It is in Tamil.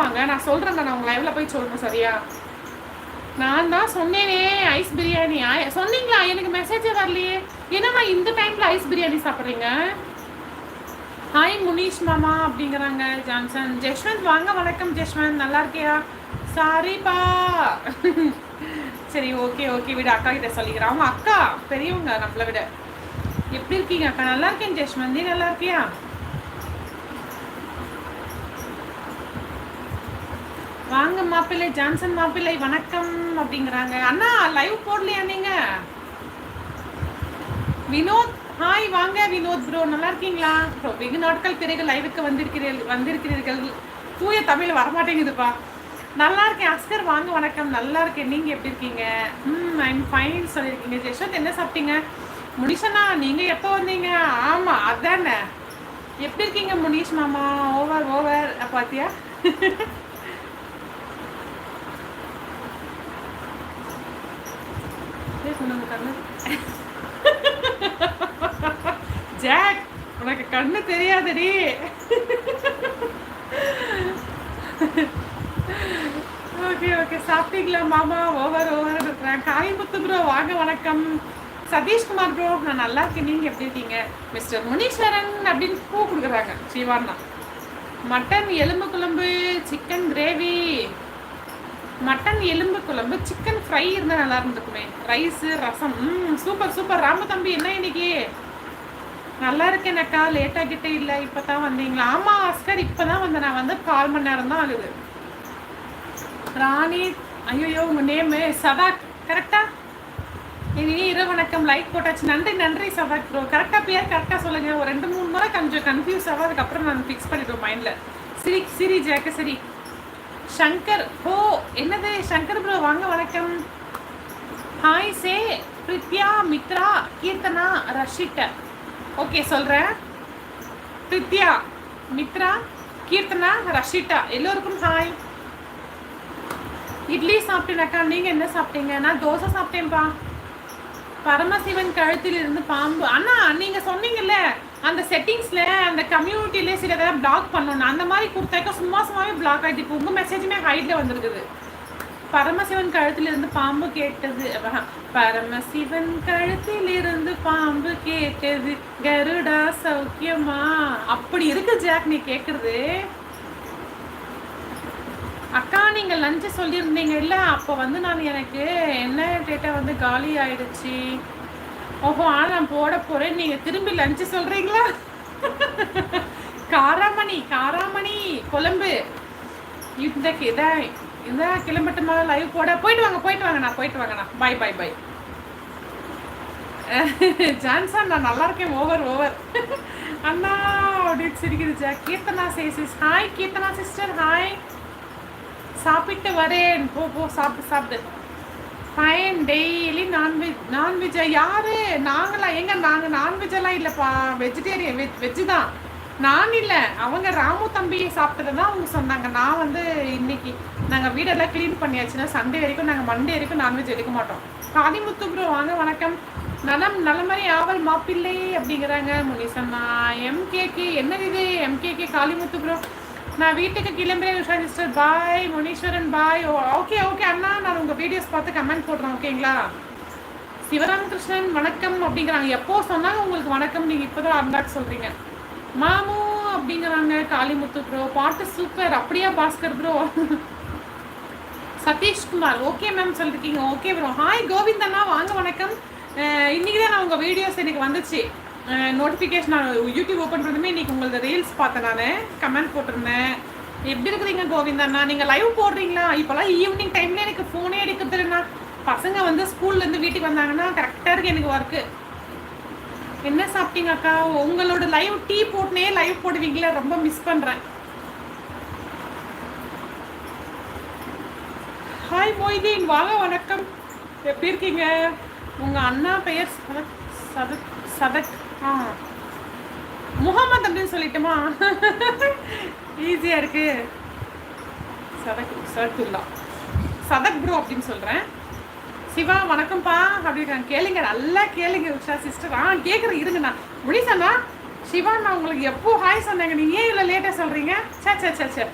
வாங்க நான் சொல்கிறேன் நான் உங்கள் லைவில் போய் சொல்லணும் சரியா? நான் தான் சொன்னேனே ஐஸ் பிரியாணி சொன்னீங்களா? எனக்கு மெசேஜே வரலையே. என்னம்மா இந்த டைமில் ஐஸ் பிரியாணி சாப்பிட்றீங்க? ஹாய் முனீஷ் மாமா அப்படிங்கிறாங்க ஜான்சன். ஜெஷ்வந்த் வாங்க வணக்கம் ஜெஷ்வந்த். நல்லா இருக்கியா? சாரிப்பா. சரி ஓகே ஓகே விட. அக்கா கிட்ட சொல்லிக்கிறேன். அவங்க அக்கா பெரியவங்க நம்மளை விட. எப்படி இருக்கீங்க அக்கா? நல்லா இருக்கேன் ஜெஷ்வந்த். நீ நல்லா இருக்கியா? வாங்க மாப்பிள்ளை ஜான்சன் மாப்பிள்ளை வணக்கம் அப்படிங்கிறாங்க. அண்ணா லைவ் போடலையா நீங்க? வினோத் ஹாய் வாங்க வினோத் ப்ரோ நல்லா இருக்கீங்களா? வெகு நாட்கள் பிறகு லைவுக்கு வந்திருக்கிறீர்கள் வந்திருக்கிறீர்கள். தூய தமிழ் வரமாட்டேங்குதுப்பா. நல்லா இருக்கேன் அஸ்கர் வாங்க வணக்கம். நல்லா இருக்கேன். நீங்க எப்படி இருக்கீங்க? ம் ஐம் ஃபைன் சொல்லியிருக்கீங்க. ஜெஷத் என்ன சாப்பிட்டீங்க? முனிஷனா நீங்க எப்போ வந்தீங்க? ஆமா அதானே. எப்படி இருக்கீங்க முனீஷ் மாமா? ஓவர் ஓவர் பாத்தியா? ஏய், சொன்னாங்க கண்ணு. ஜாக் உனக்கு கண்ணு தெரியாதடி. ஓகே ஓகே சாப்பிட்டீங்களா மாமா? ஓவர் ஓவர் இருக்கிறேன். காயமுத்து ப்ரோ வாங்க வணக்கம். சதீஷ்குமார் ப்ரோ நான் நல்லா இருக்கேன். நீங்கள் எப்படி இருக்கீங்க? மிஸ்டர் முனீஸ்வரன் அப்படின்னு பூ கொடுக்குறாங்க. சிவானா மட்டன் எலும்பு குழம்பு சிக்கன் கிரேவி மட்டன் எலும்பு குழம்பு சிக்கன் ஃப்ரை இருந்தால் நல்லா இருந்துக்குமே ரைஸு ரசம் ம் சூப்பர் சூப்பர் ராம தம்பி என்ன இன்னைக்கு? நல்லா இருக்கேன் அக்கா. கிட்டே இல்லை. இப்போ தான் வந்தீங்களா? ஆமாம் ஆஸ்கர் இப்போ தான் வந்தேன். நான் வந்து கால் மணி நேரம் தான் ஆகுது. ராணி ஐயோ உங்கள் நேமு சதாக் கரெக்டா இனி இரவு வணக்கம். லைக் போட்டாச்சு. நன்றி நன்றி சதாக் ப்ரோ கரெக்டாக பேர் கரெக்டாக சொல்லுங்கள் ஒரு ரெண்டு மூணு முறை கொஞ்சம் கன்ஃபியூஸ் ஆகும் அதுக்கப்புறம் நான் ஃபிக்ஸ் பண்ணிவிடுவோம் மைண்டில் சிரி சிரி ஜாக்க சரி சங்கர் ஓ என்னது? சங்கர் ப்ரோ வாங்க வணக்கம். ஹாய் சே பிரித்யா மித்ரா கீர்த்தனா ரஷிட்ட. ஓகே சொல்கிறேன் பிரித்யா மித்ரா கீர்த்தனா ரஷிட்டா. எல்லோருக்கும் ஹாய் இட்லி சாப்பிட்டேனாக்கா நீங்கள் என்ன சாப்பிட்டீங்க? நான் தோசை சாப்பிட்டேன்ப்பா பரமசிவன் கழுத்தில் இருந்து பாம்பு. அண்ணா நீங்கள் சொன்னீங்கல்ல. அந்த செட்டிங்ஸ்ல அந்த கம்யூனிட்டியிலே சில இதெல்லாம் பிளாக் பண்ணணும் அந்த மாதிரி கொடுத்தாக்க சும்மா சும்மாவே பிளாக் ஆயிட்டு இப்போ உங்கள் மெசேஜுமே ஹைட்டில் வந்துருக்குது. பரமசிவன் கழுத்திலிருந்து பாம்பு கேட்டது. பரமசிவன் கழுத்தில் இருந்து பாம்பு கேட்டது. கருடா சௌக்கியமா? அப்படி இருக்கு ஜாக் நீ கேட்குறது அக்கா நீங்க லஞ்ச் சொல்லியிருந்தீங்கல்ல? அப்போ வந்து நான் எனக்கு என்ன டேட்டா வந்து காலி ஆயிடுச்சு? ஓஹோ ஆ நான் போட போறேன். நீங்க திரும்பி லஞ்ச் சொல்றீங்களா? காராமணி காராமணி கொழம்பு. இந்த இதான் இதான் கிளம்பட்டுமா லைவ் போட. போயிட்டு வாங்க போயிட்டு வாங்கண்ணா போயிட்டு வாங்கண்ணா பை பை பை ஜான்சன் நான் நல்லா இருக்கேன். ஓவர் ஓவர் அண்ணா அப்படின்னு சிரிக்குது ஜா. கீர்த்தனா சேசிஸ் ஹாய் கீர்த்தனா சிஸ்டர் ஹாய் சாப்பிட்டு வரேன். போ போ சாப்பிட்டு சாப்பிட்டு பையன் டெய்லி நான்வெஜ் நான்வெஜ்ஜா யாரு? நாங்களா? எங்க நாங்கள் நான்வெஜ்ஜெல்லாம் இல்லைப்பா. வெஜிடேரியன் வெஜ் வெஜ்ஜு தான். நான் இல்லை. அவங்க ராமு தம்பி சாப்பிட்டது தான் அவங்க சொன்னாங்க. நான் வந்து இன்னைக்கு நாங்கள் வீடெல்லாம் க்ளீன் பண்ணியாச்சுன்னா சண்டே வரைக்கும் நாங்கள் மண்டே வரைக்கும் நான்வெஜ் எடுக்க மாட்டோம். காளிமுத்து ப்ரோ வாங்க வணக்கம். நலம் நல்ல மாதிரி ஆவல் மாப்பிள்ளை அப்படிங்கிறாங்க முனிசண்ணா எம்கேக்கு என்னது இது? எம்கேக்கு காளிமுத்து ப்ரோ நான் வீட்டுக்கு கிளம்புறேன் Usha sister bye Muneeswaran bye ஓ ஓகே ஓகே அண்ணா நான் உங்கள் வீடியோஸ் பார்த்து கமெண்ட் போடுறேன் ஓகேங்களா சிவராமகிருஷ்ணன் வணக்கம் அப்படிங்கிறாங்க. எப்போ சொன்னாங்க உங்களுக்கு வணக்கம் நீங்கள் இப்போ தான் அந்தாக்கு சொல்கிறீங்க மாமு அப்படிங்கிறாங்க காளிமுத்து ப்ரோ பாட்டு சூப்பர் அப்படியா Bhaskar bro Sathishkumar okay ma'am சொல்லிருக்கீங்க. ஓகே ப்ரோ ஹாய் கோவிந்தண்ணா வாங்க வணக்கம். இன்னைக்கு தான் நான் உங்கள் வீடியோஸ் எனக்கு வந்துச்சு. நோட்டிஃபிகேஷன் நான் யூடியூப் ஓப்பன் பண்ணதுமே இன்றைக்கி உங்களது ரீல்ஸ் பார்த்தேன் நான். கமெண்ட் போட்டிருந்தேன். எப்படி இருக்கிறீங்க கோவிந்தண்ணா நீங்கள் லைவ் போடுறீங்களா? இப்போலாம் ஈவினிங் டைமில் எனக்கு ஃபோனே எடுக்கிறது பசங்க வந்து ஸ்கூல்லேருந்து வீட்டுக்கு வந்தாங்கன்னா கரெக்டாக இருக்குது எனக்கு ஒர்க்கு என்ன சாப்பிட்டீங்க அக்கா? உங்களோட லைவ் டீ போட்டுனே லைவ் போடுவீங்களே ரொம்ப மிஸ் பண்ணுறேன் ஹாய் மொய்தீன். வாங்க வணக்கம். எப்படி இருக்கீங்க? உங்கள் அண்ணா பெயர் சதக் சதக் சதக் முகமது அப்படின்னு சொல்லிட்டுமா? ஈஸியாக இருக்கு. சதக் சதத்துல்லா. சதக் ப்ரோ அப்படின்னு சொல்கிறேன் சிவா வணக்கம்ப்பா. அப்படின்னு கேளுங்க நல்லா கேளுங்க உஷா சிஸ்டர் ஆ கேட்குறேன் இருங்கண்ணா முடிசண்ணா சிவா நான் உங்களுக்கு எப்போ ஹாய் சொன்னாங்க? நீ ஏன் இவ்வளோ லேட்டாக சொல்கிறீங்க சே சே சே சே.